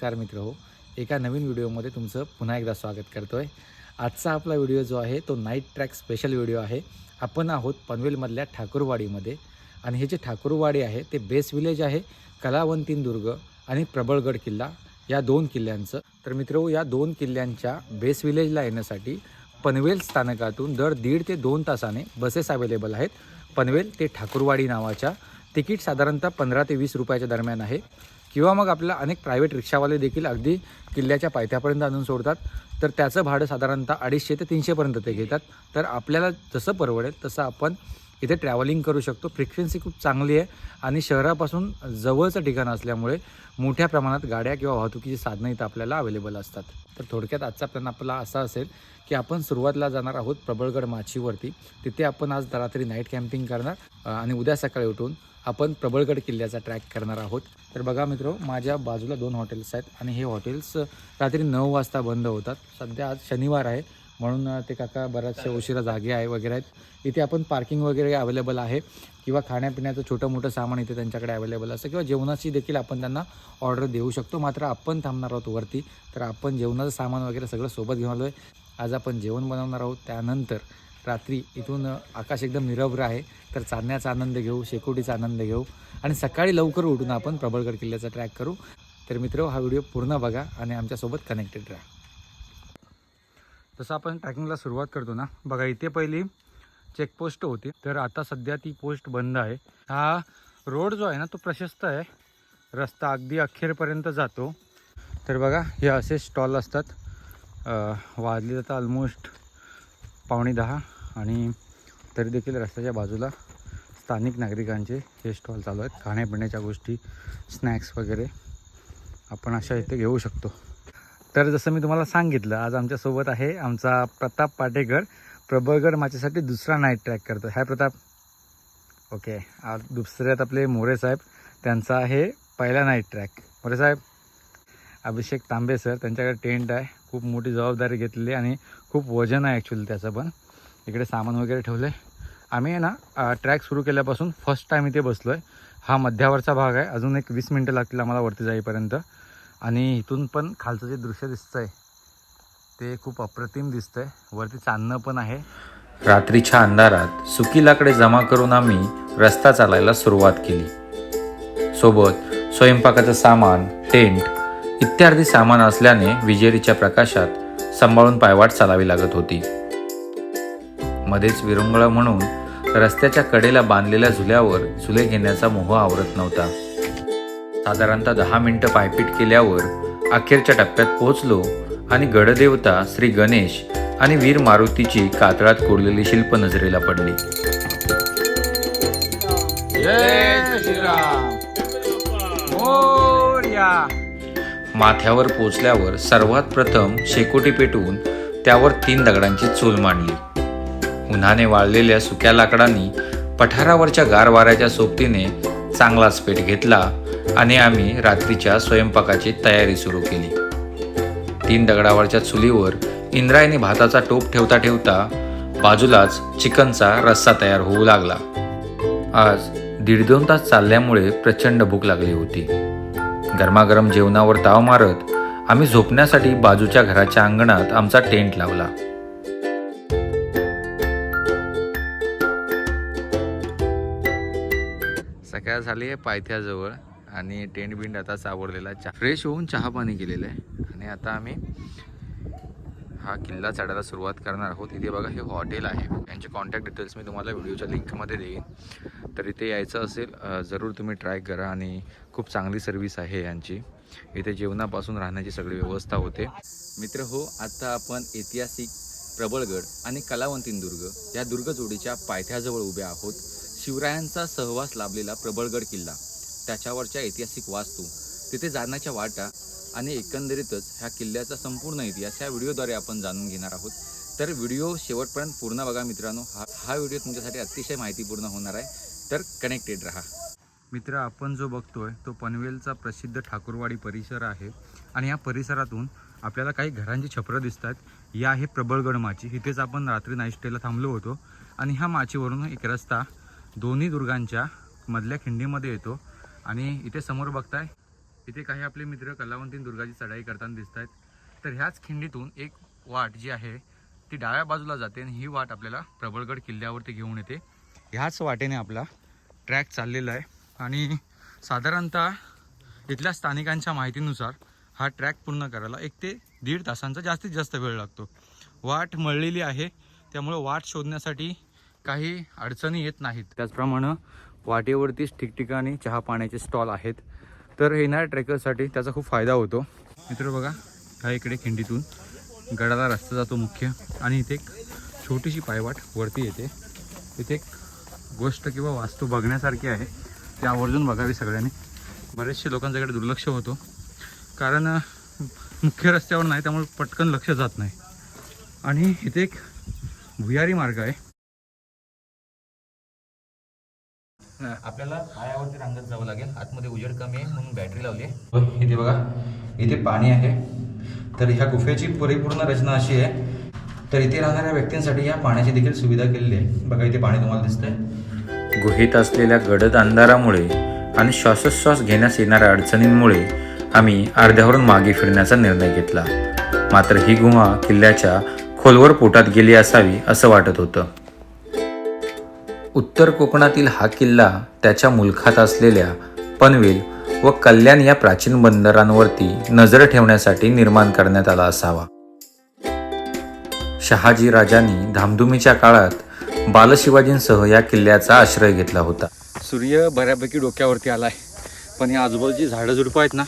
नमस्कार मित्र हो. एका नवीन व्हिडिओमध्ये तुमचं पुन्हा एकदा स्वागत करतो आहे आजचा आपला व्हिडिओ जो आहे तो नाईट ट्रॅक स्पेशल व्हिडिओ आहे. आपण आहोत पनवेलमधल्या ठाकूरवाडीमध्ये आणि हे जे ठाकूरवाडी आहे ते बेस विलेज आहे कलावंतीन दुर्ग आणि प्रबळगड किल्ला या दोन किल्ल्यांचं. तर मित्र हो, या दोन किल्ल्यांच्या बेस विलेजला येण्यासाठी पनवेल स्थानकातून दर दीड ते दोन तासाने बसेस अवेलेबल आहेत. पनवेल ते ठाकूरवाडी नावाच्या तिकीट साधारणतः पंधरा ते वीस रुपयाच्या दरम्यान आहे. किंवा मग आपल्याला अनेक प्रायव्हेट रिक्षावाले देखील अगदी किल्ल्याच्या पायथ्यापर्यंत आणून सोडतात. तर त्याचं भाडं साधारणतः अडीचशे ते तीनशेपर्यंत ते घेतात. तर आपल्याला जसं परवडेल तसं आपण इथे ट्रॅव्हलिंग करू शकतो. फ्रिक्वेन्सी खूप चांगली आहे आणि शहरापासून जवळचं ठिकाण असल्यामुळे मोठ्या प्रमाणात गाड्या किंवा वाहतुकीची साधनं इथं आपल्याला अवेलेबल असतात. तर थोडक्यात आजचा प्लॅन आपला असा असेल की आपण सुरुवातीला जाणार आहोत प्रबळगड माचीवरती. तिथे आपण आज रात्री नाईट कॅम्पिंग करणार आणि उद्या सकाळी उठून आपण प्रबळगड किल्ल्याचा ट्रॅक करणार आहोत. तर बघा मित्र माझ्या बाजूला दोन हॉटेल्स आहेत आणि हे हॉटेल्स रात्री नऊ वाजता बंद होतात. सध्या आज शनिवार आहे. म्हणून ते काका बऱ्याचशा उशिरा जागे आहे वगैरे आहेत. इथे आपण पार्किंग वगैरे अवेलेबल आहे किंवा खाण्यापिण्याचं छोटं मोठं सामान इथे त्यांच्याकडे अवेलेबल असतं किंवा जेवणाची देखील आपण त्यांना ऑर्डर देऊ शकतो. मात्र आपण थांबणार आहोत वरती. तर आपण जेवणाचं सामान वगैरे सगळं सोबत घेऊन आलो आहे आज आपण जेवण बनवणार आहोत. त्यानंतर रात्री इथून आकाश एकदम निरभ्र आहे. तर चालण्याचा आनंद घेऊ शेकोटीचा आनंद घेऊ आणि सकाळी लवकर उठून आपण प्रबळगड किल्ल्याचा ट्रॅक करू. तर मित्र हा व्हिडिओ पूर्ण बघा आणि आमच्यासोबत कनेक्टेड राहा. जसं आपण ट्रॅकिंगला सुरुवात करतो ना. बघा इथे पहिली चेकपोस्ट होती. तर आता सध्या ती पोस्ट बंद आहे. हा रोड जो आहे ना तो प्रशस्त आहे. रस्ता अगदी अखेरपर्यंत जातो. तर बघा हे असे स्टॉल असतात. वाजले जातात ऑलमोस्ट पावणे दहा आणि तरी देखील रस्त्याच्या बाजूला स्थानिक नागरिकांचे हे स्टॉल चालू आहेत. खाण्यापिण्याच्या गोष्टी स्नॅक्स वगैरे आपण अशा इथे घेऊ शकतो. तर जसं मी तुम्हाला सांगितलं आज आमच्यासोबत आहे आमचा प्रताप पाटेकर. प्रबळगड माझ्यासाठी दुसरा नाईट ट्रॅक करतो. हाय प्रताप. ओके आज दुसऱ्यात आपले मोरे साहेब. त्यांचा आहे पहिला नाईट ट्रॅक मोरे साहेब अभिषेक तांबे सर त्यांच्याकडे टेंट आहे. खूप मोठी जबाबदारी घेतलेली आणि खूप वजन आहे ॲक्च्युली त्याचं पण. इकडे सामान वगैरे ठेवलं. आहे आम्ही आहे ना ट्रॅक सुरू केल्यापासून फर्स्ट टाईम इथे बसलो आहे हा मध्यावरचा भाग आहे. अजून एक वीस मिनटं लागतील आम्हाला वरती जाईपर्यंत. आणि इथून पण खालचं जे दृश्य दिसतंय ते खूप अप्रतिम दिसतंय. वरती चांदणं पण आहे. रात्रीच्या अंधारात सुकी लाकडे जमा करून आम्ही रस्ता चालायला सुरुवात केली. सोबत स्वयंपाकाचं सामान टेंट इत्यादी सामान असल्याने विजेरीच्या प्रकाशात सांभाळून पायवाट चालावी लागत होती. मध्येच विरंगुळा म्हणून रस्त्याच्या कडेला बांधलेल्या झुल्यावर झुले घेण्याचा मोह आवरत नव्हता. साधारणतः दहा मिनिटं पायपीट केल्यावर अखेरच्या टप्प्यात पोहोचलो आणि गडदेवता श्री गणेश आणि वीर मारुतीची कातळात कोरलेली शिल्प नजरेला पडली. माथ्यावर पोचल्यावर सर्वात प्रथम शेकोटी पेटवून त्यावर तीन दगडांची चूल मांडली. उन्हाने वाळलेल्या सुक्या लाकडांनी पठारावरच्या गार वाऱ्याच्या सोबतीने चांगलाच पेट घेतला आणि आम्ही रात्रीच्या स्वयंपाकाची तयारी सुरू केली. तीन दगडावरच्या चुलीवर इंद्रायणी भाताचा टोप ठेवता ठेवता बाजूलाच चिकनचा रस्सा तयार होऊ लागला. आज दीड दोन तास चालल्यामुळे प्रचंड भूक लागली होती. गरमागरम जेवणावर ताव मारत आम्ही झोपण्यासाठी बाजूच्या घराच्या अंगणात आमचा टेंट लावला. सकाळ झाली आहे पायथ्याजवळ. आणि टेंट बिंड आता सावरलेला चहा फ्रेश होऊन चहा पाणी केलेलं आहे. आणि आता आम्ही हा किल्ला चढायला सुरुवात करणार आहोत. इथे बघा हे हॉटेल आहे. यांचे कॉन्टॅक्ट डिटेल्स मी तुम्हाला व्हिडिओच्या लिंकमध्ये देईन. तर इथे यायचं असेल जरूर तुम्ही ट्राय करा आणि खूप चांगली सर्विस आहे यांची. इथे जेवणापासून राहण्याची सगळी व्यवस्था होते. मित्र हो आता आपण ऐतिहासिक प्रबळगड आणि कलावंतीन दुर्ग या दुर्गजोडीच्या पायथ्याजवळ उभे आहोत. शिवरायांचा सहवास लाभलेला प्रबळगड किल्ला. त्याच्यावरच्या ऐतिहासिक वास्तू तिथे जाण्याच्या वाटा आणि एकंदरीतच ह्या किल्ल्याचा संपूर्ण इतिहास ह्या व्हिडिओद्वारे आपण जाणून घेणार आहोत. तर व्हिडिओ शेवटपर्यंत पूर्ण बघा मित्रांनो. हा हा व्हिडिओ तुमच्यासाठी अतिशय माहितीपूर्ण होणार आहे. तर कनेक्टेड राहा. मित्र आपण जो बघतोय तो पनवेलचा प्रसिद्ध ठाकूरवाडी परिसर आहे आणि या परिसरातून आपल्याला काही घरांची छपरं दिसतात या आहे प्रबळगड माची. इथेच आपण रात्री नाईट स्टेला थांबलो होतो आणि ह्या माचीवरून एक रस्ता दोन्ही दुर्गांच्या मधल्या खिंडीमध्ये येतो. आणि इथे समोर बघताय इथे काही आपले मित्र कलावंतीन दुर्गाची चढाई करताना दिसत आहेत तर ह्याच खिंडीतून एक वाट जी आहे ती डाव्या बाजूला जाते आणि ही वाट आपल्याला प्रबळगड किल्ल्यावरती घेऊन येते. ह्याच वाटेने आपला ट्रॅक चाललेला आहे. आणि साधारणतः इथल्या स्थानिकांच्या माहितीनुसार हा ट्रॅक पूर्ण करायला एक ते दीड तासांचा जास्तीत जास्त वेळ लागतो. वाट मळलेली आहे त्यामुळं वाट शोधण्यासाठी काही अडचणी येत नाहीत. त्याचप्रमाणे वाटेवरतीच ठिकठिकाणी चहा पाण्याचे स्टॉल आहेत. तर येणाऱ्या ट्रेकरसाठी त्याचा खूप फायदा होतो. मित्र बघा हा इकडे खिंडीतून गडाला रस्ता जातो मुख्य आणि इथे एक छोटीशी पायवाट वरती येते. इथे एक गोष्ट किंवा वास्तू बघण्यासारखी आहे. ती आवर्जून बघावी सगळ्यांनी. बरेचसे लोकांच्याकडे दुर्लक्ष होतो. कारण मुख्य रस्त्यावर नाही त्यामुळे पटकन लक्ष जात नाही. आणि इथे एक भुयारी मार्ग आहे. आपल्याला पायावरती रांगत जावं लागेल. आतमध्ये उजेड कमी आहे म्हणून बॅटरी लावली आहे. इथे बघा. इथे पाणी आहे. तर ह्या गुफेची परिपूर्ण रचना अशी आहे. तर इथे राहणाऱ्या व्यक्तींसाठी या पाण्याची देखील सुविधा केलेली आहे. बघा इथे पाणी तुम्हाला दिसतंय. गुहेत असलेल्या गडद अंधारामुळे आणि श्वासोच्छ्वास घेण्यास येणाऱ्या अडचणींमुळे आम्ही अर्ध्यावरून मागे फिरण्याचा निर्णय घेतला. मात्र ही गुहा किल्ल्याच्या खोलवर पोटात गेली असावी असं वाटत होतं. उत्तर कोकणातील हा किल्ला त्याच्या मुलखात असलेल्या पनवेल व कल्याण या प्राचीन बंदरांवरती नजर ठेवण्यासाठी निर्माण करण्यात आला असावा. शहाजी राजांनी धामधुमीच्या काळात बालशिवाजींसह या किल्ल्याचा आश्रय घेतला होता. सूर्य बऱ्यापैकी डोक्यावरती आला आहे पण या आजूबाजूची झाडं झुडपं आहेत ना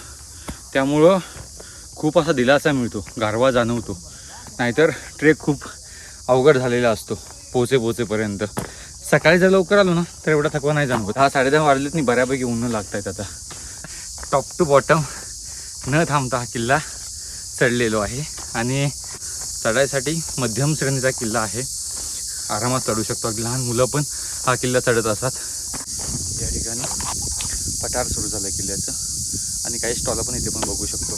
त्यामुळं खूप असा दिलासा मिळतो गारवा जाणवतो. नाहीतर ट्रेक खूप अवघड झालेला असतो पोचे पोचेपर्यंत सकाळी जर लवकर आलो ना तर एवढा थकवा नाही जाणवत. हा साडेदहा वाजलेत नाही बऱ्यापैकी ऊन लागत आहेत आता. टॉप टू बॉटम न थांबता हा किल्ला चढलेलो आहे. आणि चढायसाठी मध्यम श्रेणीचा किल्ला आहे. आरामात चढू शकतो. अगदी लहान मुलं पण हा किल्ला चढत असतात. या ठिकाणी पठार सुरू झालं किल्ल्याचं. आणि काही स्टॉल पण इथे पण बघू शकतो.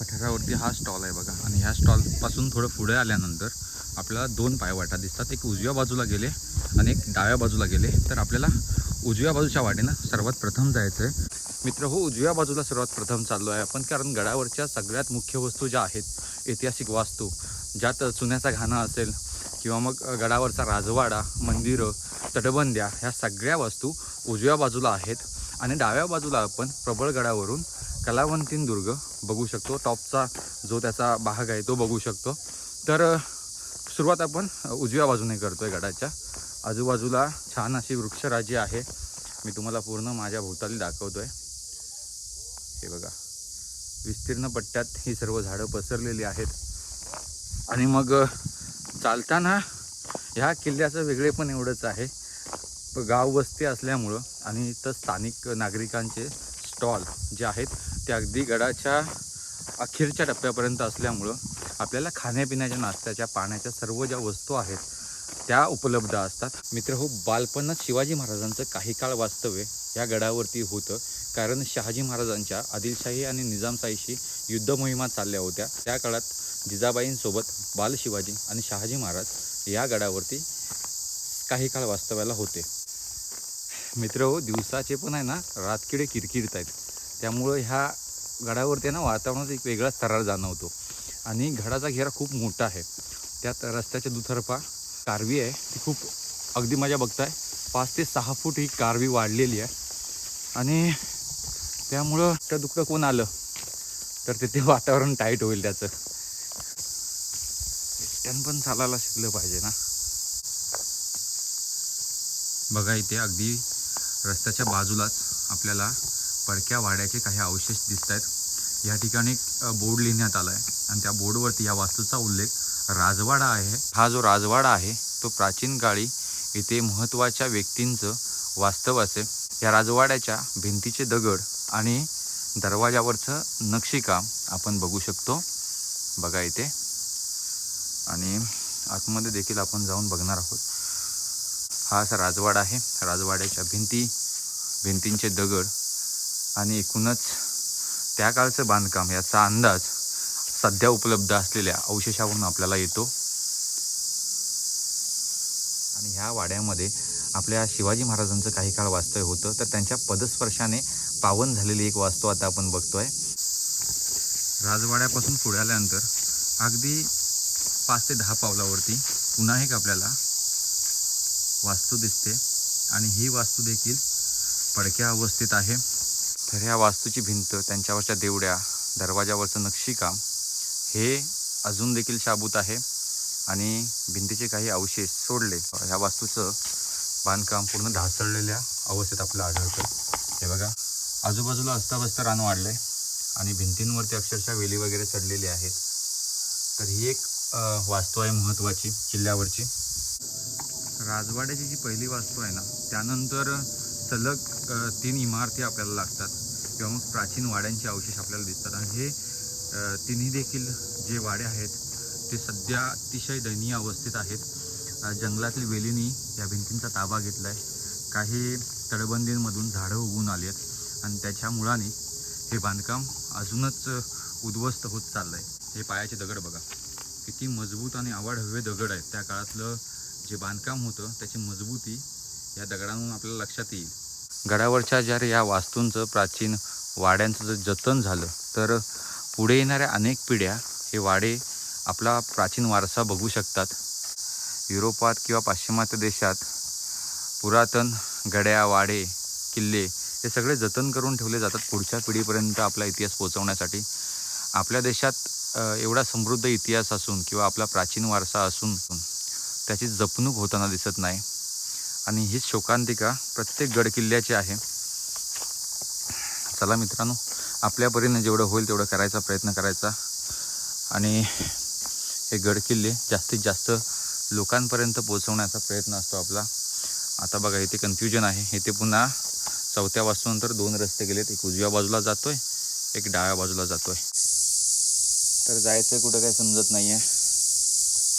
पठारावरती हा स्टॉल आहे बघा. आणि ह्या स्टॉलपासून थोडं पुढे आल्यानंतर आपल्याला दोन पायवाटा दिसतात. एक उजव्या बाजूला गेले आणि एक डाव्या बाजूला गेले. तर आपल्याला उजव्या बाजूच्या वाटेनं सर्वात प्रथम जायचं आहे मित्र हो उजव्या बाजूला सर्वात प्रथम चाललो आहे आपण कारण गडावरच्या सगळ्यात मुख्य वस्तू ज्या आहेत ऐतिहासिक वास्तू ज्यात चुन्याचा घाणा असेल किंवा मग गडावरचा राजवाडा मंदिरं तटबंद्या ह्या सगळ्या वस्तू उजव्या बाजूला आहेत. आणि डाव्या बाजूला आपण प्रबळगडावरून कलावंतीन दुर्ग बघू शकतो. टॉपचा जो त्याचा भाग आहे तो बघू शकतो. तर सुरुवात आपण उजव्या बाजूने करतोय गडाच्या. आजूबाजूला छान अशी वृक्षराजी आहे. मी तुम्हाला पूर्ण माझ्या भोवताली दाखवतोय. हे बघा. विस्तीर्ण पट्ट्यात ही सर्व झाडं पसरलेली आहेत. आणि मग चालताना ह्या किल्ल्याचं वेगळे पण एवढंच आहे. गाव वस्ती असल्यामुळं आणि इथं स्थानिक नागरिकांचे स्टॉल जे आहेत ते अगदी गडाच्या अखेरच्या टप्प्यापर्यंत असल्यामुळं आपल्याला खाण्यापिण्याच्या नाश्त्याच्या पाण्याच्या सर्व ज्या वस्तू आहेत त्या उपलब्ध असतात. मित्र हो बालपणात शिवाजी महाराजांचं काही काळ वास्तव्य या गडावरती होतं. कारण शहाजी महाराजांच्या आदिलशाही आणि निजामशाहीशी युद्ध मोहिमा चालल्या होत्या. त्या काळात जिजाबाईंसोबत बाल शिवाजी आणि शहाजी महाराज या गडावरती काही काळ वास्तव्याला होते. मित्र हो दिवसाचे पण आहे ना रातकिडे किरकिरत आहेत त्यामुळं ह्या गडावरती आहे ना वातावरणात एक वेगळाच थरार जाणवतो. आणि घडाचा घेरा खूप मोठा आहे. त्यात रस्त्याच्या दुतर्फा कारवी आहे. ती खूप अगदी माझ्या बघताय. पाच ते सहा फूट ही कारवी वाढलेली आहे. आणि त्यामुळं त्या दुःख कोण आलं? तर तिथे वातावरण टाईट होईल त्याचं. एकट्यानं पण चालायला शिकलं पाहिजे ना. बघा इथे अगदी रस्त्याच्या बाजूलाच आपल्याला पडक्या वाड्याचे काही अवशेष दिसत आहेत या ठिकाणी एक बोर्ड लिहिण्यात आला आहे आणि त्या बोर्डवरती या वास्तूचा उल्लेख राजवाडा आहे. हा जो राजवाडा आहे तो प्राचीन काळी इथे महत्त्वाच्या व्यक्तींचं वास्तव असे. या राजवाड्याच्या भिंतीचे दगड आणि दरवाजावरचं नक्षीकाम आपण बघू शकतो. बघा इथे. आणि आतमध्ये देखील आपण जाऊन बघणार आहोत. हा असा राजवाडा आहे. राजवाड्याच्या भिंती भिंतींचे दगड आणि एकूणच त्या काळचं बांधकाम याचा अंदाज सध्या उपलब्ध असलेल्या अवशेषावरून आपल्याला येतो. आणि ह्या वाड्यामध्ये आपल्या शिवाजी महाराजांचं काही काळ वास्तव्य होतं तर त्यांच्या पदस्पर्शाने पावन झालेली एक वास्तू आता आपण बघतोय. राजवाड्यापासून पुढे आल्यानंतर अगदी पाच ते दहा पावलावरती पुन्हा एक आपल्याला वास्तू दिसते. आणि ही वास्तू देखील पडक्या अवस्थेत आहे. तर ह्या वास्तूची भिंत त्यांच्यावरच्या देवड्या दरवाजावरचं नक्षीकाम हे अजून देखील शाबूत आहे आणि भिंतीचे काही अवशेष सोडले. ह्या वास्तूचं बांधकाम पूर्ण ढासळलेल्या अवस्थेत आपलं आढळतं. हे बघा आजूबाजूला अस्ताव्यस्त रान वाढलं आणि भिंतींवरती अक्षरशः वेली वगैरे चढलेली आहेत. तर ही एक वास्तू आहे महत्त्वाची किल्ल्यावरची. राजवाड्याची जी पहिली वास्तू आहे ना त्यानंतर सलग तीन इमारती आपल्याला लागतात किंवा मग प्राचीन वाड्यांचे अवशेष आपल्याला दिसतात. आणि हे तिन्ही देखील जे वाडे आहेत ते सध्या अतिशय दयनीय अवस्थेत आहेत. जंगलातील वेलींनी या भिंतींचा ताबा घेतला आहे काही तडबंदींमधून झाडं उगून आली आहेत आणि त्याच्या मुळाने हे बांधकाम अजूनच उद्ध्वस्त होत चाललं आहे हे पायाचे दगड बघा. किती मजबूत आणि आवाढव्य दगड आहेत. त्या काळातलं जे बांधकाम होतं त्याची मजबूती या दगडांवरून आपल्याला लक्षात येईल. गडावरच्या जर या वास्तूंचं प्राचीन वाड्यांचं जर जतन झालं तर पुढे येणाऱ्या अनेक पिढ्या हे वाडे आपला प्राचीन वारसा बघू शकतात. युरोपात किंवा पाश्चिमात्य देशात पुरातन गड्या वाडे किल्ले हे सगळे जतन करून ठेवले जातात पुढच्या पिढीपर्यंत आपला इतिहास पोचवण्यासाठी आपल्या देशात एवढा समृद्ध इतिहास असून किंवा आपला प्राचीन वारसा असून त्याची जपणूक होताना दिसत नाही. आणि हीच शोकांतिका प्रत्येक गडकिल्ल्याची आहे. चला मित्रांनो आपल्या जेवढं होईल तेवढं करायचा प्रयत्न करायचा. आणि हे गडकिल्ले जास्तीत जास्त लोकांपर्यंत पोहोचवण्याचा प्रयत्न असतो आपला. आता बघा इथे कन्फ्युजन आहे. इथे पुन्हा चौथ्या वाजतानंतर दोन रस्ते गेलेत. एक उजव्या बाजूला जातो आहे एक डाव्या बाजूला जातो आहे तर जायचं कुठं काही समजत नाही आहे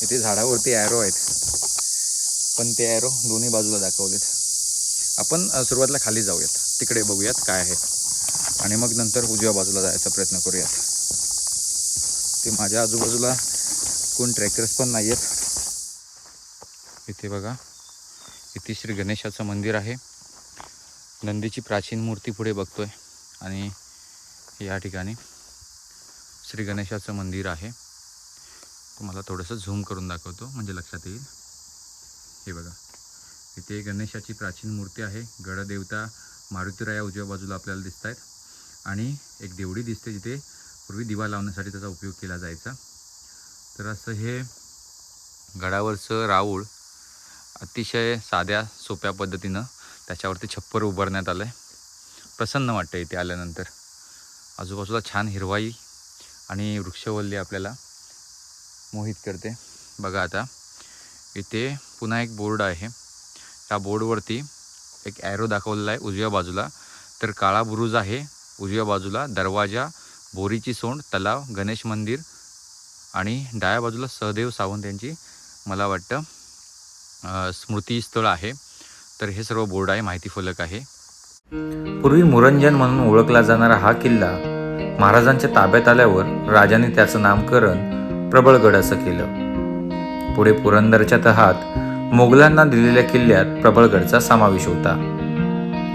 इथे झाडावरती ॲरो आहेत. पण ते ॲरो दोन्ही बाजूला दाखवलेत. आपण सुरुवातीला खाली जाऊयात. तिकडे बघूयात काय आहे. आणि मग नंतर उजव्या बाजूला जायचा प्रयत्न करूयात. ते माझ्या आजूबाजूला कोण ट्रॅकर्स पण नाही आहेत इथे बघा. इथे श्री गणेशाचं मंदिर आहे. नंदीची प्राचीन मूर्ती पुढे बघतोय. आणि या ठिकाणी श्री गणेशाचं मंदिर आहे. तुम्हाला थोडंसं झूम करून दाखवतो म्हणजे लक्षात येईल. हे बघा. इथे गणेशाची प्राचीन मूर्ती आहे. गडदेवता मारुतीराया उजव्या बाजूला आपल्याला दिसत आहेत आणि एक देवडी दिसते जिथे पूर्वी दिवा लावण्यासाठी त्याचा उपयोग केला जायचा. तर असं हे गडावरचं राऊळ अतिशय साध्या सोप्या पद्धतीनं त्याच्यावरती छप्पर उभारण्यात आलं आहे प्रसन्न वाटतं इथे आल्यानंतर. आजूबाजूला छान हिरवाई आणि वृक्षवल्ली आपल्याला मोहित करते. बघा आता. इथे पुन्हा एक बोर्ड आहे. त्या बोर्डवरती एक ॲरो दाखवलेला आहे उजव्या बाजूला. तर काळा बुरुज आहे उजव्या बाजूला. दरवाजा बोरीची सोंड तलाव गणेश मंदिर आणि डाव्या बाजूला सहदेव सावंत यांची मला वाटतं स्मृतीस्थळ आहे. तर हे सर्व बोर्ड आहे माहिती फलक आहे. पूर्वी मुरंजन म्हणून ओळखला जाणारा हा किल्ला महाराजांच्या ताब्यात आल्यावर राजाने त्याचं नामकरण प्रबळगड असं केलं. पुढे पुरंदरच्या तहात मोगलांना दिलेल्या किल्ल्यात प्रबळगडचा समावेश होता.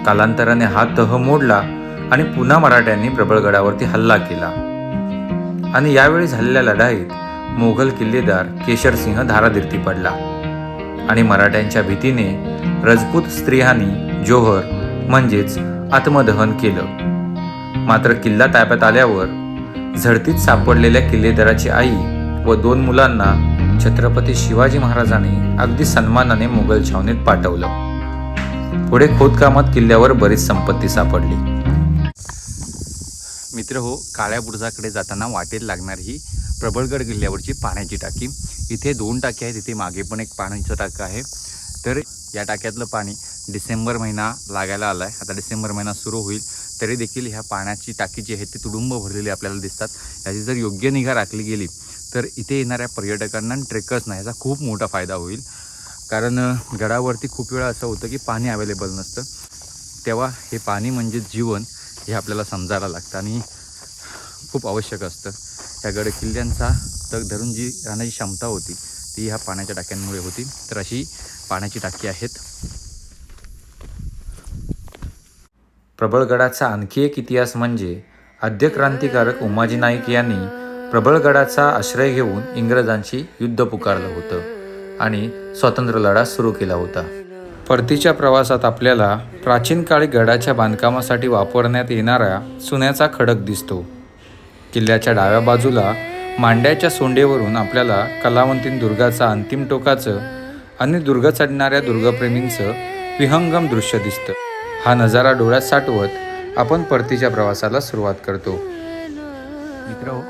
कालांतराने हा तह मोडला आणि पुन्हा मराठ्यांनी प्रबळगडावरती हल्ला केला. आणि यावेळी झालेल्या लढाईत मोगल किल्लेदार केशरसिंह धारातीर्थी पडला. आणि मराठ्यांच्या भीतीने रजपूत स्त्रियांनी जोहर म्हणजेच आत्मदहन केलं. मात्र किल्ला ताब्यात आल्यावर झडतीत सापडलेल्या किल्लेदाराची आई व दोन मुलांना छत्रपती शिवाजी महाराजांनी अगदी सन्मानाने मुघल छावणीत पाठवलं. पुढे खोदकामात किल्ल्यावर बरीच संपत्ती सापडली. मित्र हो काळ्या बुरुजाकडे जाताना वाटेत लागणार ही प्रबळगड किल्ल्यावरची पाण्याची टाकी. इथे दोन टाकी आहेत इथे मागे पण एक पाण्याचं टाकं आहे. तर या टाक्यातलं पाणी डिसेंबर महिना लागायला आला आहे आता डिसेंबर महिना सुरू होईल तरी देखील ह्या पाण्याची टाकी जी आहे ती तुडुंब भरलेली आपल्याला दिसतात. याची जर योग्य निगा राखली गेली तर इथे येणाऱ्या पर्यटकांना ट्रेकर्सना याचा खूप मोठा फायदा होईल. कारण गडावरती खूप वेळा असं होतं की पाणी अवेलेबल नसतं. तेव्हा हे पाणी म्हणजे जीवन हे आपल्याला समजायला लागतं आणि खूप आवश्यक असतं. ह्या गड किल्ल्यांचा तग धरून जी राहण्याची क्षमता होती ती ह्या पाण्याच्या टाक्यांमुळे होती. तर अशी पाण्याची टाकी आहेत. प्रबळगडाचा आणखी एक इतिहास म्हणजे आद्य क्रांतिकारक उमाजी नाईक यांनी प्रबळगडाचा आश्रय घेऊन इंग्रजांशी युद्ध पुकारलं होतं आणि स्वातंत्र्य लढा सुरू केला होता. परतीच्या प्रवासात आपल्याला प्राचीन काळी गडाच्या बांधकामासाठी वापरण्यात येणारा सुन्याचा खडक दिसतो. किल्ल्याच्या डाव्या बाजूला मांड्याच्या सोंडेवरून आपल्याला कलावंतीन दुर्गाचा अंतिम टोकाचं आणि दुर्ग चढणाऱ्या दुर्गप्रेमींचं विहंगम दृश्य दिसतं. हा नजारा डोळ्यात साठवत आपण परतीच्या प्रवासाला सुरुवात करतो. मित्र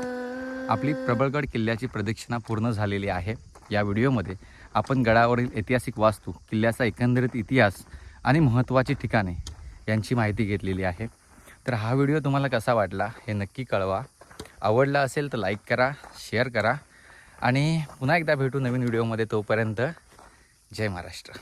आपली प्रबळगड किल्ल्याची प्रदक्षिणा पूर्ण झालेली आहे. या व्हिडिओमध्ये आपण गडावरील ऐतिहासिक वास्तू किल्ल्याचा एकंदरीत इतिहास आणि महत्त्वाची ठिकाणे यांची माहिती घेतलेली आहे. तर हा व्हिडिओ तुम्हाला कसा वाटला हे नक्की कळवा. आवडला असेल तर लाईक करा शेअर करा आणि पुन्हा एकदा भेटू नवीन व्हिडिओमध्ये तोपर्यंत जय महाराष्ट्र.